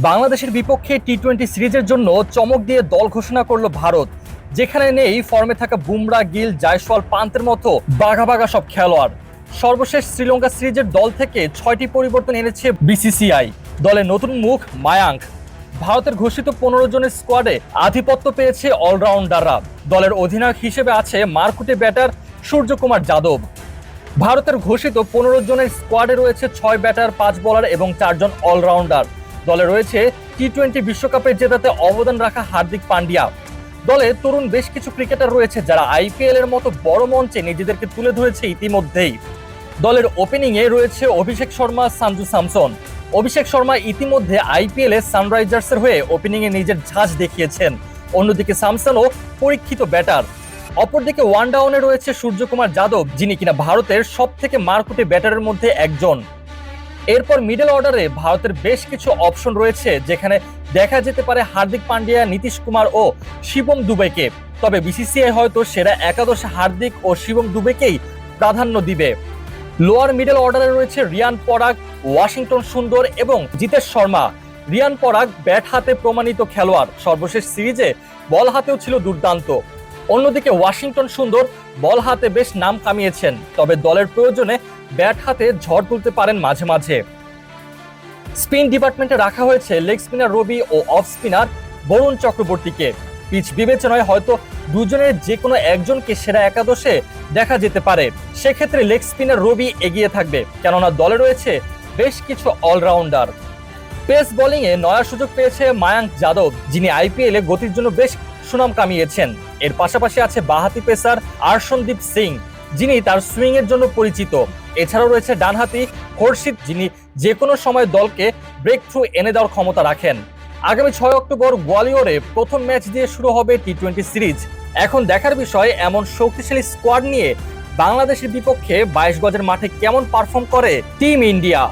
বাংলাদেশের বিপক্ষে T twenty সিরিজের জন্য চমক দিয়ে দল ঘোষণা করল ভারত, যেখানে নেই ফর্মে থাকা বুমরা, গিল, জায়সওয়াল, পান্তের মতো বাঘা বাঘা সব খেলোয়াড়। সর্বশেষ শ্রীলঙ্কা সিরিজের দল থেকে ছয়টি পরিবর্তন এনেছে বিসিসিআই দলে নতুন মুখ মায়াঙ্ক। ভারতের ঘোষিত পনেরো জনের স্কোয়াডে আধিপত্য পেয়েছে অলরাউন্ডাররা। দলের অধিনায়ক হিসেবে আছে মারকুটে ব্যাটার সূর্যকুমার যাদব। ভারতের ঘোষিত পনেরো জনের স্কোয়াডে রয়েছে ছয় ব্যাটার, পাঁচ বোলার এবং চারজন অলরাউন্ডার। দলে রয়েছে টি টোয়েন্টি বিশ্বকাপের জেতাতে অবদান রাখা হার্দিক পান্ডিয়া দলে তরুণ বেশ কিছু ক্রিকেটার রয়েছে যারা আইপিএল এর মতো বড় মঞ্চে নিজেদেরকে তুলে ধরেছে ইতিমধ্যেই। দলের ওপেনিংয়ে রয়েছে অভিষেক শর্মা সানজু স্যামসন। অভিষেক শর্মা ইতিমধ্যে আইপিএল সানরাইজার্সের হয়ে ওপেনিংয়ে নিজের ঝাঁজ দেখিয়েছেন। অন্যদিকে স্যামসনও পরীক্ষিত ব্যাটার। অপরদিকে ওয়ান ডাউনে রয়েছে সূর্যকুমার যাদব, যিনি কিনা ভারতের সব থেকে মারকুটে ব্যাটারের মধ্যে একজন। এরপর মিডল অর্ডারে ভারতের বেশ কিছু অপশন রয়েছে, যেখানে দেখা যেতে পারে হার্দিক পান্ডিয়া, নীতিশ কুমার ও শিবম দুবেকে। তবে বিসিসিআই হয়তো সেরা একাদশে হার্দিক ও শিবম দুবেকেই প্রাধান্য দিবে। লোয়ার মিডল অর্ডারে রয়েছে রিয়ান পরাগ, ওয়াশিংটন সুন্দর এবং জিতেশ শর্মা। রিয়ান পরাগ ব্যাট হাতে প্রমাণিত খেলোয়াড়। সর্বশেষ সিরিজে বল হাতেও ছিল দুর্দান্ত। অন্যদিকে ওয়াশিংটন সুন্দর বল হাতে বেশ নাম কামিয়েছেন, তবে দলের প্রয়োজনে ব্যাট হাতে ঝড় তুলতে পারেন মাঝে মাঝে। স্পিন ডিপার্টমেন্টে রাখা হয়েছে লেগ স্পিনার রবি ও অফ স্পিনার বরুণ চক্রবর্তীকে। পিচ বিবেচনায় হয়তো দুজনের যে কোনো একজনকে সেরা একাদশে দেখা যেতে পারে। সেক্ষেত্রে লেগ স্পিনার রবি এগিয়ে থাকবে, কেননা দলে রয়েছে বেশ কিছু অলরাউন্ডার। পেস বোলিংয়ে নয়া সুযোগ পেয়েছে মায়াঙ্ক যাদব, যিনি আইপিএলে গতির জন্য বেশ সুনাম কামিয়েছেন। এর পাশাপাশি আছে বাহাতি পেসার আর্শনদীপ সিং, যিনি তার সুইং এর জন্য পরিচিত। এছাড়াও রয়েছে ডানহাতি খোরশিদ, যিনি যে কোনো সময় দলকে ব্রেক থ্রু এনে দেওয়ার ক্ষমতা রাখেন। আগামী ছয় অক্টোবর গোয়ালিয়রে প্রথম ম্যাচ দিয়ে শুরু হবে টি টোয়েন্টি সিরিজ। এখন দেখার বিষয়, এমন শক্তিশালী স্কোয়াড নিয়ে বাংলাদেশের বিপক্ষে বাইশ গজের মাঠে কেমন পারফর্ম করে টিম ইন্ডিয়া?